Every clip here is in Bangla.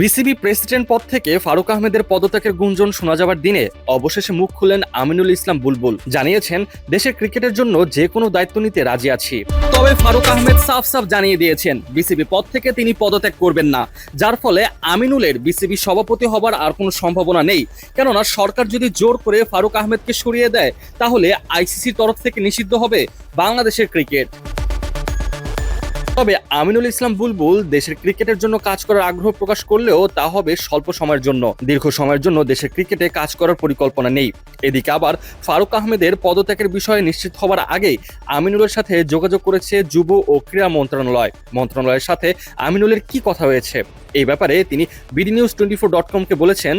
বিসিবি প্রেসিডেন্ট পদ থেকে ফারুক আহমেদের পদত্যাগের গুঞ্জন শোনা যাবার দিনে অবশেষে মুখ খুললেন আমিনুল ইসলাম বুলবুল। জানিয়েছেন, দেশের ক্রিকেটের জন্য যে কোনো দায়িত্ব নিতে রাজি আছি। তবে ফারুক আহমেদ সাফ সাফ জানিয়ে দিয়েছেন, বিসিবি পদ থেকে তিনি পদত্যাগ করবেন না। যার ফলে আমিনুলের বিসিবি সভাপতি হবার আর কোনো সম্ভাবনা নেই। কেননা সরকার যদি জোর করে ফারুক আহমেদকে সরিয়ে দেয়, তাহলে আইসিসির তরফ থেকে নিষিদ্ধ হবে বাংলাদেশের ক্রিকেট। তবে আমিনুল ইসলাম বুলবুল দেশের ক্রিকেটের জন্য কাজ করার আগ্রহ প্রকাশ করলেও তা হবে স্বল্প সময়ের জন্য। দীর্ঘ সময়ের জন্য দেশের ক্রিকেটে কাজ করার পরিকল্পনা নেই। এদিকে আবার ফারুক আহমেদের পদত্যাগের বিষয়ে নিশ্চিত হওয়ার আগেই আমিনুলের সাথে যোগাযোগ করেছে যুব ও ক্রীড়া মন্ত্রণালয়। মন্ত্রণালয়ের সাথে আমিনুলের কি কথা হয়েছে? এই ব্যাপারে তিনি BD news twenty four dot কমকে বলেছেন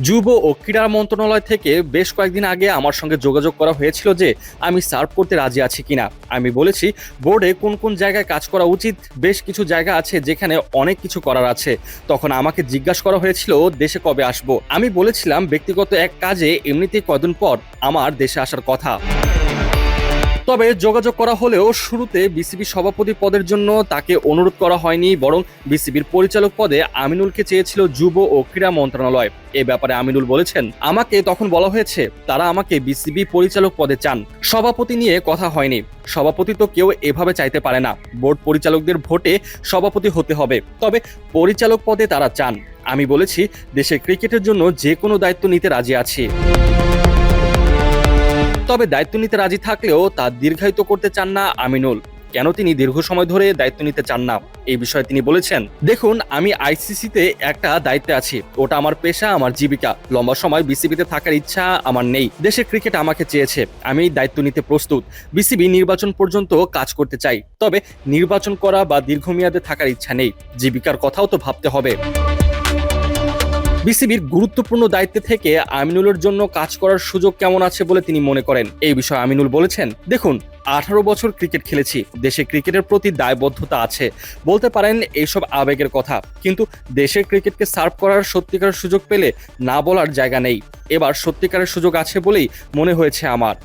যুব ও ক্রীড়া মন্ত্রণালয় থেকে বেশ কয়েকদিন আগে আমার সঙ্গে যোগাযোগ করা হয়েছিল যে আমি সার্ভ করতে রাজি আছি কিনা। আমি বলেছি, বোর্ডে কোন কোন জায়গায় কাজ করা উচিত, বেশ কিছু জায়গা আছে যেখানে অনেক কিছু করার আছে। তখন আমাকে জিজ্ঞাসা করা হয়েছিল, দেশে কবে আসব? আমি বলেছিলাম, ব্যক্তিগত এক কাজে এমনিতেই কদিন পর আমার দেশে আসার কথা। তবে যোগাযোগ করা হলেও শুরুতে বিসিবি সভাপতি পদের জন্য তাকে অনুরোধ করা হয়নি, বরং বিসিবির পরিচালক পদে আমিনুলকে চেয়েছিল যুব ও ক্রীড়া মন্ত্রণালয়। এ ব্যাপারে আমিনুল বলেছেন, আমাকে তখন বলা হয়েছে, তারা আমাকে বিসিবি পরিচালক পদে চান। সভাপতি নিয়ে কথা হয়নি। সভাপতি তো কেউ এভাবে চাইতে পারে না। বোর্ড পরিচালকদের ভোটে সভাপতি হতে হবে। তবে পরিচালক পদে তারা চান। আমি বলেছি দেশের ক্রিকেটের জন্য যে কোনো দায়িত্ব নিতে রাজি আছি। তবে দায়িত্ব নিতে রাজি থাকলেও তা দীর্ঘায়িত করতে চান না আমিনুল। কেন তিনি দীর্ঘ সময় ধরে দায়িত্ব নিতে চান না? এই বিষয়ে তিনি বলেছেন, দেখুন, আমি আইসিসিতে একটা দায়িত্বে আছি। ওটা আমার পেশা, আমার জীবিকা। লম্বা সময় বিসিবিতে থাকার ইচ্ছা আমার নেই। দেশের ক্রিকেট আমাকে চেয়েছে। আমি দায়িত্ব নিতে প্রস্তুত। বিসিবি নির্বাচন পর্যন্ত কাজ করতে চাই। তবে নির্বাচন করা বা দীর্ঘমেয়াদে থাকার ইচ্ছা নেই। জীবিকার কথাও তো ভাবতে হবে। বিসিবির গুরুত্বপূর্ণ দায়িত্বে থেকে আমিনুলের জন্য কাজ করার সুযোগ কেমন আছে বলে তিনি মনে করেন। এই বিষয়ে আমিনুল বলেছেন, দেখুন, আঠারো বছর ক্রিকেট খেলেছি, দেশে ক্রিকেটের প্রতি দায়বদ্ধতা আছে। বলতে পারেন এইসব আবেগের কথা, কিন্তু দেশের ক্রিকেটকে সার্ভ করার সত্যিকারের সুযোগ পেলে না বলার জায়গা নেই। এবার সত্যিকারের সুযোগ আছে বলেই মনে হয়েছে আমার।